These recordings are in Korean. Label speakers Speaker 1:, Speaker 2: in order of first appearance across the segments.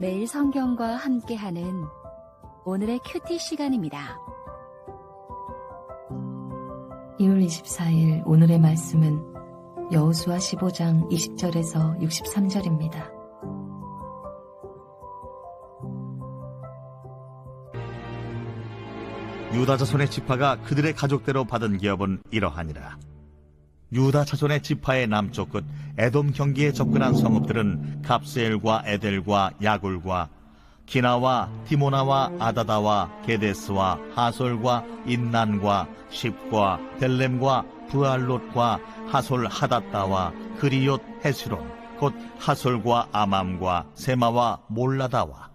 Speaker 1: 매일 성경과 함께하는 오늘의 큐티 시간입니다.
Speaker 2: 2월 24일 오늘의 말씀은 여호수아 15장 20절에서 63절입니다.
Speaker 3: 유다 자손의 지파가 그들의 가족대로 받은 기업은 이러하니라. 유다 자손의 지파의 남쪽 끝 에돔 경기에 접근한 성읍들은 갑세엘과 에델과 야굴과 기나와 디모나와 아다다와 게데스와 하솔과 인난과 십과 델렘과 부알롯과 하솔 하다다와 그리옷 헤스론 곧 하솔과 아맘과 세마와 몰라다와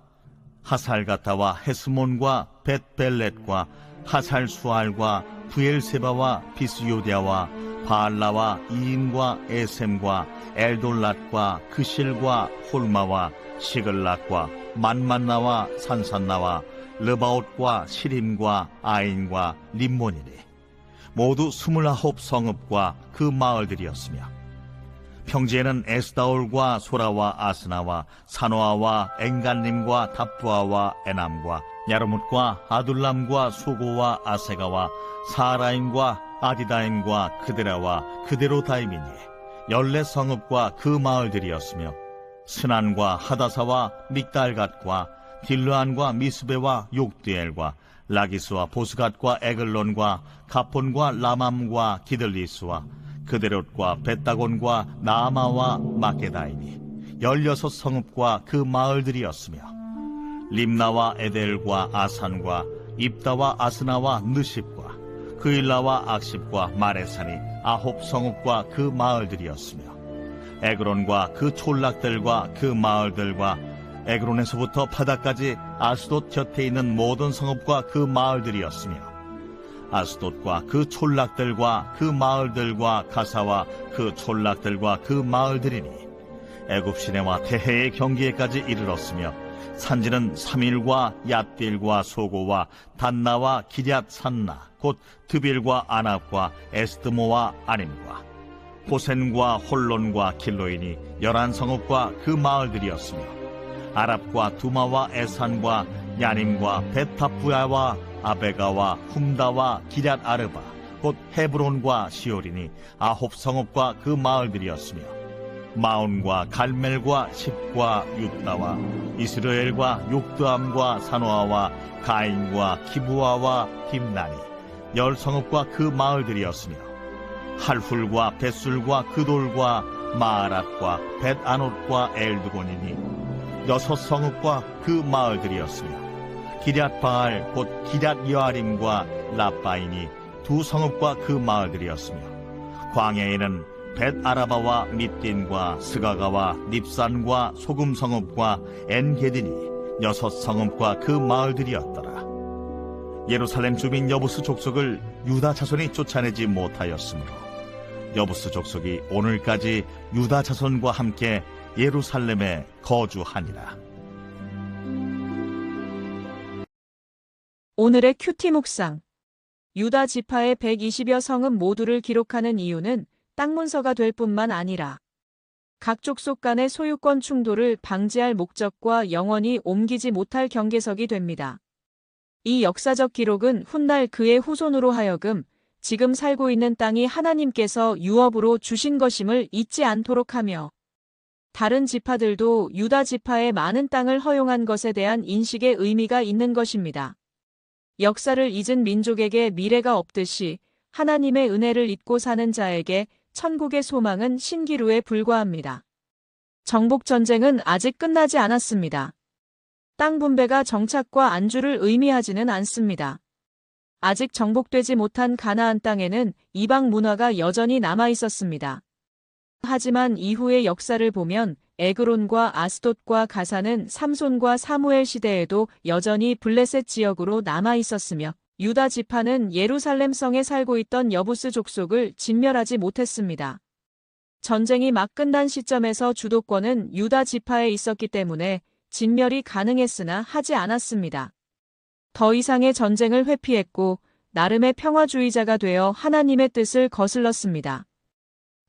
Speaker 3: 하살가타와 헤스몬과 벳벨렛과 하살수알과 부엘세바와 비스요디아와 바알라와 이인과 에셈과 엘돌랏과 그실과 홀마와 시글락과 만만나와 산산나와 르바옷과 시림과 아인과 림몬이니 모두 스물아홉 성읍과 그 마을들이었으며 평지에는 에스다올과 소라와 아스나와 사노아와 엥간림과 답부아와 에남과 야르뭇과 아둘람과 소고와 아세가와 사라임과 아디다임과 그데라와 그데로 다임이니 열네 성읍과 그 마을들이었으며 스난과 하다사와 믹달갓과 딜르안과 미스베와 욕드엘과 라기스와 보스갓과 에글론과 가폰과 라맘과 기들리스와 그데롯과 벳다곤과 나아마와 마게다이니 열여섯 성읍과 그 마을들이었으며 림나와 에델과 아산과 입다와 아스나와 느십과 그일라와 악십과 마레산이 아홉 성읍과 그 마을들이었으며 에그론과 그 촌락들과 그 마을들과 에그론에서부터 바다까지 아스돗 곁에 있는 모든 성읍과 그 마을들이었으며 아스돗과 그 촌락들과 그 마을들과 가사와 그 촌락들과 그 마을들이니 애굽 시내와 대해의 경기에까지 이르렀으며 산지는 3일과 얏딜과 소고와 단나와 기럇 산나 곧 드빌과 아납과 에스드모와 아님과 고센과 홀론과 길로인이 열한 성읍과 그 마을들이었으며 아랍과 두마와 에산과 야님과 베타푸야와 아베가와 훔다와 기럇 아르바 곧 헤브론과 시오리니 아홉 성읍과 그 마을들이었으며 마온과 갈멜과 십과 육다와 이스라엘과 욕드암과 사노아와 가인과 기부아와 김나니 열 성읍과 그 마을들이었으며 할훌과 벳술과 그돌과 마아랏과 벳아롯과 엘드곤이니 여섯 성읍과 그 마을들이었으며 기럇바알 곧 기럇 여아림과 라바인이 두 성읍과 그 마을들이었으며 광야에는 벳 아라바와 밑딘과 스가가와 닙산과 소금 성읍과 엔게딘이 여섯 성읍과 그 마을들이었더라. 예루살렘 주민 여부스 족속을 유다 자손이 쫓아내지 못하였으므로 여부스 족속이 오늘까지 유다 자손과 함께 예루살렘에 거주하니라.
Speaker 4: 오늘의 큐티 묵상. 유다 지파의 120여 성읍 모두를 기록하는 이유는 땅 문서가 될 뿐만 아니라 각 족속 간의 소유권 충돌을 방지할 목적과 영원히 옮기지 못할 경계석이 됩니다. 이 역사적 기록은 훗날 그의 후손으로 하여금 지금 살고 있는 땅이 하나님께서 유업으로 주신 것임을 잊지 않도록 하며 다른 지파들도 유다 지파의 많은 땅을 허용한 것에 대한 인식의 의미가 있는 것입니다. 역사를 잊은 민족에게 미래가 없듯이 하나님의 은혜를 잊고 사는 자에게 천국의 소망은 신기루에 불과합니다. 정복 전쟁은 아직 끝나지 않았습니다. 땅 분배가 정착과 안주를 의미하지는 않습니다. 아직 정복되지 못한 가나안 땅에는 이방 문화가 여전히 남아 있었습니다. 하지만 이후의 역사를 보면 에그론과 아스돗과 가사는 삼손과 사무엘 시대에도 여전히 블레셋 지역으로 남아 있었으며 유다 지파는 예루살렘 성에 살고 있던 여부스 족속을 진멸하지 못했습니다. 전쟁이 막 끝난 시점에서 주도권은 유다 지파에 있었기 때문에 진멸이 가능했으나 하지 않았습니다. 더 이상의 전쟁을 회피했고 나름의 평화주의자가 되어 하나님의 뜻을 거슬렀습니다.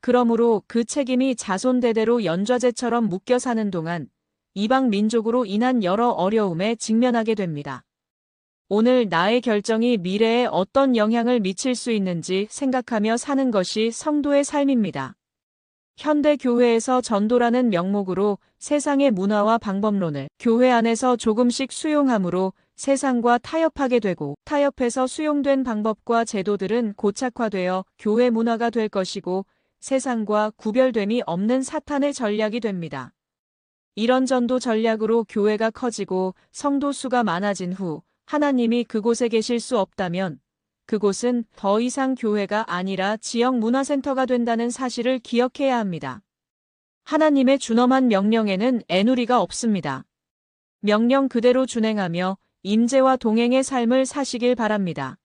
Speaker 4: 그러므로 그 책임이 자손 대대로 연좌제처럼 묶여 사는 동안 이방 민족으로 인한 여러 어려움에 직면하게 됩니다. 오늘 나의 결정이 미래에 어떤 영향을 미칠 수 있는지 생각하며 사는 것이 성도의 삶입니다. 현대 교회에서 전도라는 명목으로 세상의 문화와 방법론을 교회 안에서 조금씩 수용함으로 세상과 타협하게 되고 타협해서 수용된 방법과 제도들은 고착화되어 교회 문화가 될 것이고 세상과 구별됨이 없는 사탄의 전략이 됩니다. 이런 전도 전략으로 교회가 커지고 성도 수가 많아진 후 하나님이 그곳에 계실 수 없다면 그곳은 더 이상 교회가 아니라 지역 문화센터가 된다는 사실을 기억해야 합니다. 하나님의 준엄한 명령에는 애누리가 없습니다. 명령 그대로 준행하며 임재와 동행의 삶을 사시길 바랍니다.